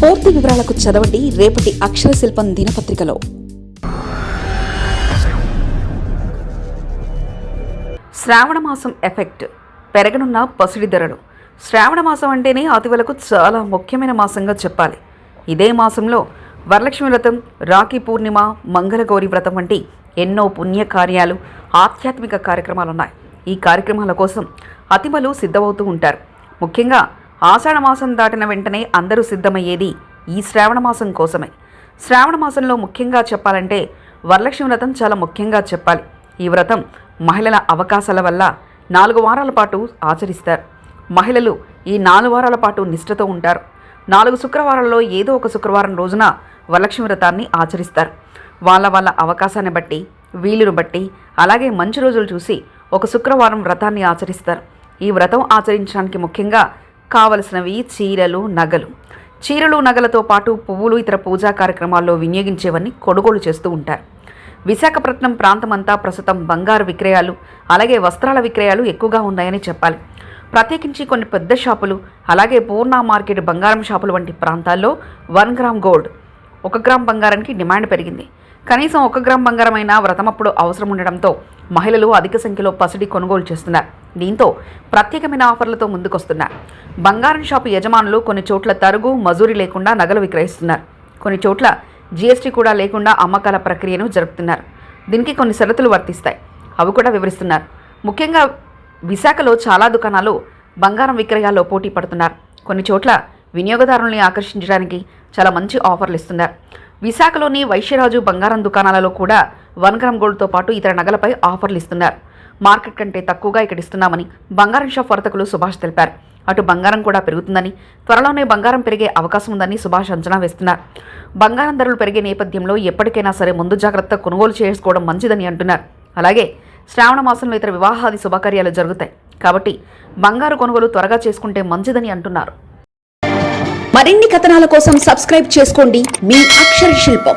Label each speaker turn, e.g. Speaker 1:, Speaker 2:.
Speaker 1: పూర్తి వివరాలకు చదవండి రేపటి అక్షర శిల్పం దినపత్రికలో.
Speaker 2: శ్రావణ మాసం ఎఫెక్ట్. పెరగనున్న పసిడి ధరలు. శ్రావణ మాసం అంటేనే అతివలకు చాలా ముఖ్యమైన మాసంగా చెప్పాలి. ఇదే మాసంలో వరలక్ష్మి వ్రతం రాఖీ పూర్ణిమ మంగళగౌరి వ్రతం వంటి ఎన్నో పుణ్య కార్యాలు ఆధ్యాత్మిక కార్యక్రమాలు ఉన్నాయి ఈ కార్యక్రమాల కోసం అతిమలు సిద్ధమవుతూ ఉంటారు. ముఖ్యంగా ఆషాఢమాసం దాటిన వెంటనే అందరూ సిద్ధమయ్యేది ఈ శ్రావణమాసం కోసమే. శ్రావణ మాసంలో ముఖ్యంగా చెప్పాలంటే వరలక్ష్మి వ్రతం చాలా ముఖ్యంగా చెప్పాలి. ఈ వ్రతం మహిళల అవకాశాల వల్ల నాలుగు వారాల పాటు ఆచరిస్తారు. మహిళలు ఈ నాలుగు వారాల పాటు నిష్ఠతో ఉంటారు. నాలుగు శుక్రవారాల్లో ఏదో ఒక శుక్రవారం రోజున వరలక్ష్మి వ్రతాన్ని ఆచరిస్తారు. వాళ్ళ వాళ్ళ అవకాశాన్ని బట్టి వీలును బట్టి అలాగే మంచి రోజులు చూసి ఒక శుక్రవారం వ్రతాన్ని ఆచరిస్తారు. ఈ వ్రతం ఆచరించడానికి ముఖ్యంగా కావలసినవి చీరలు నగలు. చీరలు నగలతో పాటు పువ్వులు ఇతర పూజా కార్యక్రమాల్లో వినియోగించేవన్నీ కొనుగోలు చేస్తూ ఉంటారు. విశాఖపట్నం ప్రాంతమంతా ప్రస్తుతం బంగారు విక్రయాలు అలాగే వస్త్రాల విక్రయాలు ఎక్కువగా ఉన్నాయని చెప్పాలి. ప్రత్యేకించి కొన్ని పెద్ద షాపులు అలాగే పూర్ణ మార్కెట్ బంగారం షాపులు వంటి ప్రాంతాల్లో వన్ గ్రామ్ గోల్డ్ ఒక గ్రామ్ బంగారానికి డిమాండ్ పెరిగింది. కనీసం ఒక గ్రామ్ బంగారమైనా వ్రతమప్పుడు అవసరం ఉండడంతో మహిళలు అధిక సంఖ్యలో పసిడి కొనుగోలు చేస్తున్నారు. దీంతో ప్రత్యేకమైన ఆఫర్లతో ముందుకొస్తున్న బంగారం షాపు యజమానులు కొన్ని చోట్ల తరుగు మజూరి లేకుండా నగలు విక్రయిస్తున్నారు. కొన్ని చోట్ల జీఎస్టీ కూడా లేకుండా అమ్మకాల ప్రక్రియను జరుపుతున్నారు. దీనికి కొన్ని షరతులు వర్తిస్తాయి. అవి కూడా వివరిస్తున్నారు. ముఖ్యంగా విశాఖలో చాలా దుకాణాలు బంగారం విక్రయాల్లో పోటీ పడుతున్నారు. కొన్ని చోట్ల వినియోగదారుల్ని ఆకర్షించడానికి చాలా మంచి ఆఫర్లు ఇస్తున్నారు. విశాఖలోని వైశ్యరాజు బంగారం దుకాణాలలో కూడా వన్ గ్రామ్ గోల్డ్తో పాటు ఇతర నగలపై ఆఫర్లు ఇస్తున్నారు. మార్కెట్ కంటే తక్కువగా ఇక్కడ ఇస్తున్నామని బంగారం షాప్ వర్తకులు సుభాష్ తెలిపారు. అటు బంగారం కూడా పెరుగుతుందని త్వరలోనే బంగారం పెరిగే అవకాశం ఉందని సుభాష్ అంచనా వేస్తున్నారు. బంగారం ధరలు పెరిగే నేపథ్యంలో ఎప్పటికైనా సరే ముందు జాగ్రత్త కొనుగోలు చేసుకోవడం మంచిదని అంటున్నారు. అలాగే శ్రావణ మాసంలో ఇతర వివాహాది శుభకార్యాలు జరుగుతాయి. కాబట్టి బంగారు కొనుగోలు త్వరగా చేసుకుంటే మంచిదని అంటున్నారు.
Speaker 1: మరిన్ని కథనాల కోసం సబ్స్క్రైబ్ చేసుకోండి. మీ అక్షర శిల్పం.